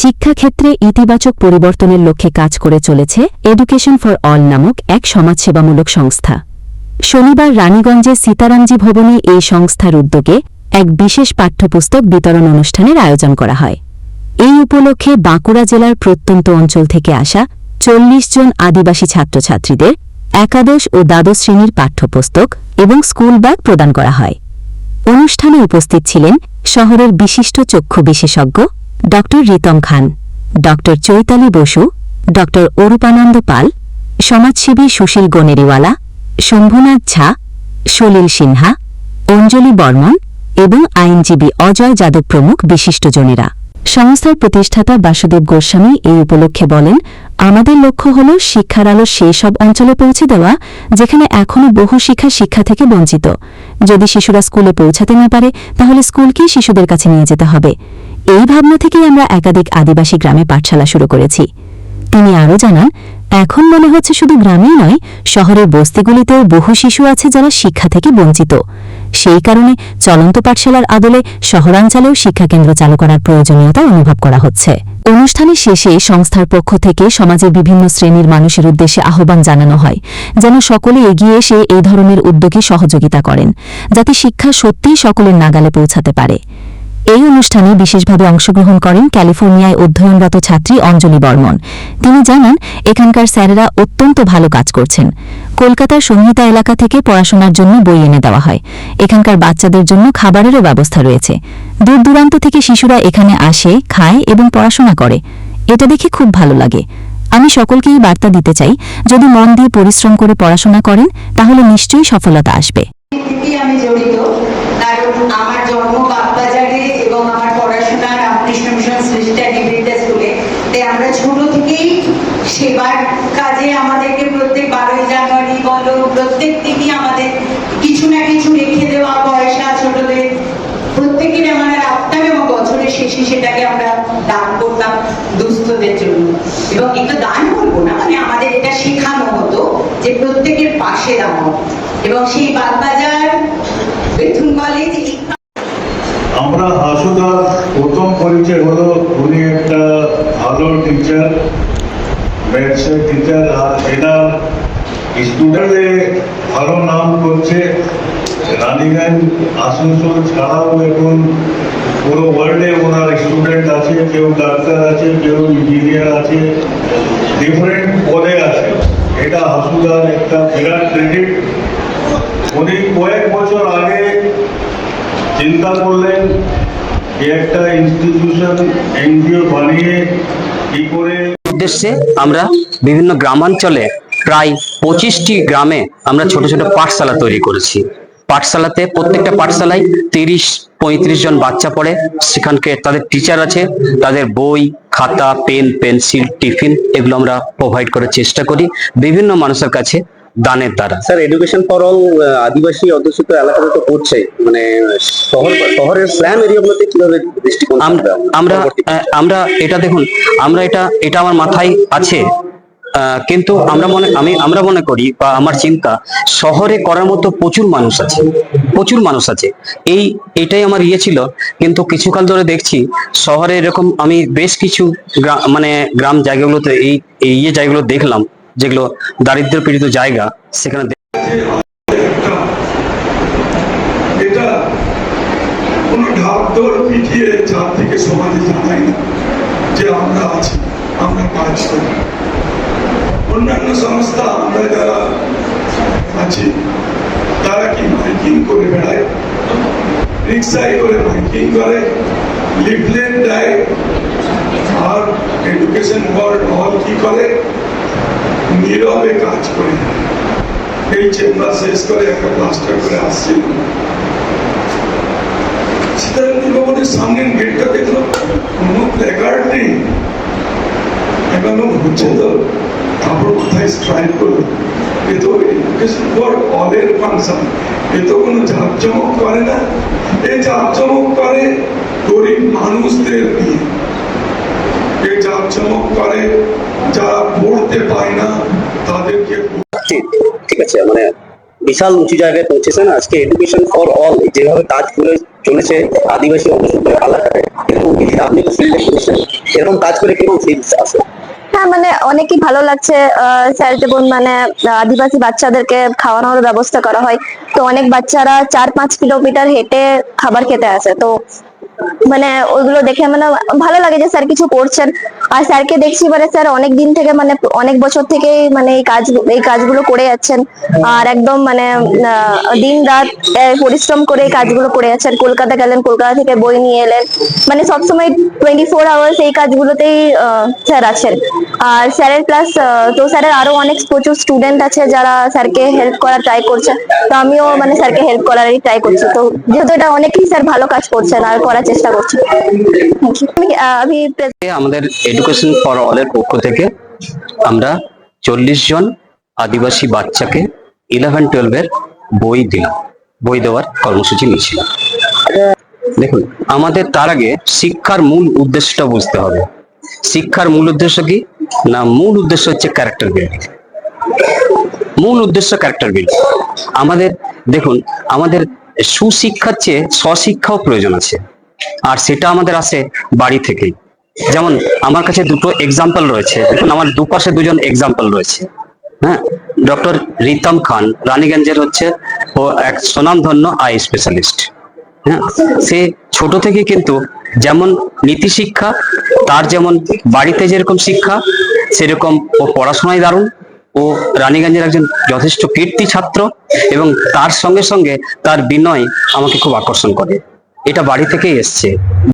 শিক্ষাক্ষেত্রে ইতিবাচক পরিবর্তনের লক্ষ্যে কাজ করে চলেছে এডুকেশন ফর অল নামক এক সমাজসেবামূলক সংস্থা। শনিবার রানীগঞ্জে সীতারামজি ভবনে এই সংস্থার উদ্যোগে এক বিশেষ পাঠ্যপুস্তক বিতরণ অনুষ্ঠানের আয়োজন করা হয়। এই উপলক্ষে বাঁকুড়া জেলার প্রত্যন্ত অঞ্চল থেকে আসা চল্লিশ জন আদিবাসী ছাত্রছাত্রীদের একাদশ ও দ্বাদশ শ্রেণির পাঠ্যপুস্তক এবং স্কুল ব্যাগ প্রদান করা হয়। অনুষ্ঠানে উপস্থিত ছিলেন শহরের বিশিষ্ট চক্ষু বিশেষজ্ঞ ড রিতম খান ড চৈতালি বসু ড অরূপানন্দ পাল, সমাজসেবী সুশীল গনেরিওয়ালা, শম্ভুনাথ ঝা, সলিল সিনহা, অঞ্জলি বর্মন এবং আইনজীবী অজয় যাদব প্রমুখ বিশিষ্টজনেরা। সংস্থার প্রতিষ্ঠাতা বাসুদেব গোস্বামী এই উপলক্ষে বলেন, আমাদের লক্ষ্য হল শিক্ষার আলো সেই সব অঞ্চলে পৌঁছে দেওয়া, যেখানে এখনও বহু শিক্ষা শিক্ষা থেকে বঞ্চিত। যদি শিশুরা স্কুলে পৌঁছাতে না পারে, তাহলে স্কুলকেই শিশুদের কাছে নিয়ে যেতে হবে। এই ভাবনা থেকেই আমরা একাধিক আদিবাসী গ্রামে পাঠশালা শুরু করেছি। তিনি আরও জানান, এখন মনে হচ্ছে শুধু গ্রামেই নয়, শহরের বস্তিগুলিতেও বহু শিশু আছে যারা শিক্ষা থেকে বঞ্চিত। সেই কারণে চলন্ত পাঠশালার আদলে শহরাঞ্চলেও শিক্ষাকেন্দ্র চালু করার প্রয়োজনীয়তা অনুভব করা হচ্ছে। অনুষ্ঠানের শেষে সংস্থার পক্ষ থেকে সমাজের বিভিন্ন শ্রেণির মানুষের উদ্দেশ্যে আহ্বান জানানো হয়, যেন সকলে এগিয়ে এসে এই ধরনের উদ্যোগে সহযোগিতা করেন, যাতে শিক্ষা সত্যিই সকলের নাগালে পৌঁছাতে পারে। এই অনুষ্ঠানে বিশেষভাবে অংশগ্রহণ করেন ক্যালিফোর্নিয়ায় অধ্যয়নরত ছাত্রী অঞ্জলি বর্মন। তিনি জানান, এখানকার স্যারেরা অত্যন্ত ভালো কাজ করছেন। কলকাতার সংহিতা এলাকা থেকে পড়াশোনার জন্য বই এনে দেওয়া হয়। এখানকার বাচ্চাদের জন্য খাবারেরও ব্যবস্থা রয়েছে। দূর দূরান্ত থেকে শিশুরা এখানে আসে, খায় এবং পড়াশোনা করে। এটা দেখে খুব ভালো লাগে। আমি সকলকেই বার্তা দিতে চাই, যদি মন দিয়ে পরিশ্রম করে পড়াশোনা করেন, তাহলে নিশ্চয়ই সফলতা আসবে। আমি জড়িত কারণ আমার জন্ম বাগবাজারে এবং আমার পড়াশোনা রামকৃষ্ণ মিশন সৃষ্টা নিবেদিতা স্কুলে তাই আমরা ছোট থেকেই সেবার কাজে আমাদেরকে প্রত্যেক বারোই জানুয়ারি বলো প্রত্যেক দিনই আমাদের কিছু না কিছু রেখে দেওয়া পয়সা ছোটদের প্রত্যেকের আমরা রাখতাম এবং বছরের শেষে সেটাকে আমরা দান করতাম দুস্থদের জন্য এবং একটু দান করব না মানে আমাদের এটা শেখানো হতো যে প্রত্যেকের পাশে দাঁড়ানো এবং সেই বাগবাজার, বেথুন কলেজ আমরা হাসুদা প্রথম পরিচয় হলো, উনি একটা ভালো টিচার ম্যাথসের টিচার আর এনার স্টুডেন্টে ভালো নাম করছে। রানীগঞ্জ, আসানসোল ছাড়াও এখন পুরো ওয়ার্ল্ডে ওনার স্টুডেন্ট আছে, কেউ ডাক্তার আছে, কেউ ইঞ্জিনিয়ার আছে ডিফারেন্ট পদে আছে। এটা হাসুদার একটা বিরাট ক্রেডিট উনি কয়েক বছর আগে চিন্তা করলেন যে একটা ইনস্টিটিউশন এনজিও বানিয়ে কি করে উদ্দেশ্যে আমরা বিভিন্ন গ্রামাঞ্চলে প্রায় পঁচিশটি গ্রামে আমরা ছোট ছোট পাঠশালা তৈরি করেছি। পাঠশালাতে প্রত্যেকটা পাঠশালায় তিরিশ পঁয়ত্রিশ জন বাচ্চা পড়ে। সেখানকে তাদের টিচার আছে তাদের বই খাতা পেন পেন্সিল টিফিন এগুলো আমরা প্রোভাইড করার চেষ্টা করি। বিভিন্ন মানুষের কাছে দানের দ্বারা। স্যার এডুকেশন ফর অল আদিবাসী অধ্যুষিত এলাকাতে তো পড়ছে মানে শহর শহরের স্ল্যাম এরিয়াগুলোতে কীভাবে দৃষ্টিকোণ আমরা আমরা এটা দেখুন আমরা এটা এটা আমার মাথায় আছে। কিন্তু আমরা মনে, আমি, আমরা মনে করি বা আমার চিন্তা শহরে করার মতো প্রচুর মানুষ আছে, প্রচুর মানুষ আছে। এই, এটাই আমার ইয়ে ছিল। কিন্তু কিছুকাল ধরে দেখছি শহরে এরকম আমি বেশ কিছু মানে গ্রাম জায়গাগুলোতে এই ইয়ে জায়গাগুলো দেখলাম, যেগুলো দারিদ্র পীড়িত জায়গা, সেখানে যে আমরা আছি, আমরা কাজ করি। অন্যান্য সংস্থা আমরা যারা আছি, তারা কি মাইকিং করে বেড়ায়? রিক্সায় করে মাইকিং করে লিফলেট দেয়, আর এডুকেশন বোর্ড হল কি করে? নীরবে কাজ করে। এই চেম্বার শেষ করে একটা প্লাস্টার করে আসছিল সীতারামজি ভবনের সামনের গেটটা দেখল কোনো প্ল্যাকার্ড নেই। এখন হচ্ছে তো তারপর কোথায় স্ট্রাইক করল এ তো ফর অলের ফাংশন এ তো কোনো জাঁকজমক করে না। এ জাঁকজমক করে গরিব মানুষদের দিয়ে। এ জাঁকজমক করে যারা পড়তে পায় না, তাদেরকে ঠিক আছে মানে বিশাল উঁচু জায়গায় পৌঁছেছেন। আজকে এডুকেশন ফর অল যেভাবে কাজ করে চলেছে আদিবাসী অধ্যুষিত এলাকায় এরকম আপনি তো ফিল্ডে করেছেন এরকম কাজ করে কীরকম ফিলস আছে? হ্যাঁ মানে অনেকই ভালো লাগছে স্যার যেমন মানে আদিবাসী বাচ্চাদেরকে খাওয়ানোর ব্যবস্থা করা হয়। তো অনেক বাচ্চারা চার পাঁচ কিলোমিটার হেঁটে খাবার খেতে আসে। তো মানে ওইগুলো দেখে মানে ভালো লাগে যে স্যার কিছু করছেন। আর স্যারকে দেখছি মানে স্যার অনেক দিন থেকে মানে অনেক বছর থেকেই মানে এই কাজ, এই কাজগুলো করে যাচ্ছেন। আর একদম মানে দিন রাত পরিশ্রম করে এই কাজগুলো করে যাচ্ছেন। কলকাতা গেলেন, কলকাতা থেকে বই নিয়ে এলেন। মানে সবসময় টোয়েন্টি ফোর আওয়ার্স এই কাজগুলোতেই স্যার আছেন। আর স্যারের প্লাস তো স্যারের আরও অনেক প্রচুর স্টুডেন্ট আছে যারা স্যারকে হেল্প করার ট্রাই করছে। তো আমিও মানে স্যারকে হেল্প করারই ট্রাই করছি। তো যেহেতু এটা অনেকেই স্যার ভালো কাজ করছেন, আর করার চেষ্টা করছেন। আমি আমাদের এডুকেশন ফর অলের পক্ষ থেকে আমরা চল্লিশ জন আদিবাসী বাচ্চাকে ইলেভেন টুয়েলভের বই দিলাম। বই দেওয়ার কর্মসূচি নিয়েছিলাম। দেখুন, আমাদের তার আগে শিক্ষার মূল উদ্দেশ্যটা বুঝতে হবে। শিক্ষার মূল উদ্দেশ্য কি? না, মূল উদ্দেশ্য হচ্ছে ক্যারেক্টার বিল্ডিং মূল উদ্দেশ্য ক্যারেক্টার বিল্ডিং আমাদের, দেখুন, আমাদের সুশিক্ষার চেয়ে স্বশিক্ষাও প্রয়োজন আছে। আর সেটা আমাদের আসে বাড়ি থেকেই। যেমন আমার কাছে দুটো এক্সাম্পল রয়েছে। দেখুন, আমার দুপাশে দুজন এক্সাম্পল রয়েছে। হ্যাঁ? ডক্টর রিতম খান, রানীগঞ্জের হচ্ছে, ও এক স্বনামধন্য আই স্পেশালিস্ট হ্যাঁ? সে ছোট থেকে কিন্তু যেমন নীতি শিক্ষা, তার যেমন বাড়িতে যেরকম শিক্ষা, সেরকম ও পড়াশোনায় দারুণ। ও রানীগঞ্জের একজন যথেষ্ট কীর্তি ছাত্র এবং তার সঙ্গে সঙ্গে তার বিনয় আমাকে খুব আকর্ষণ করে। এটা বাড়ি থেকেই এসছে।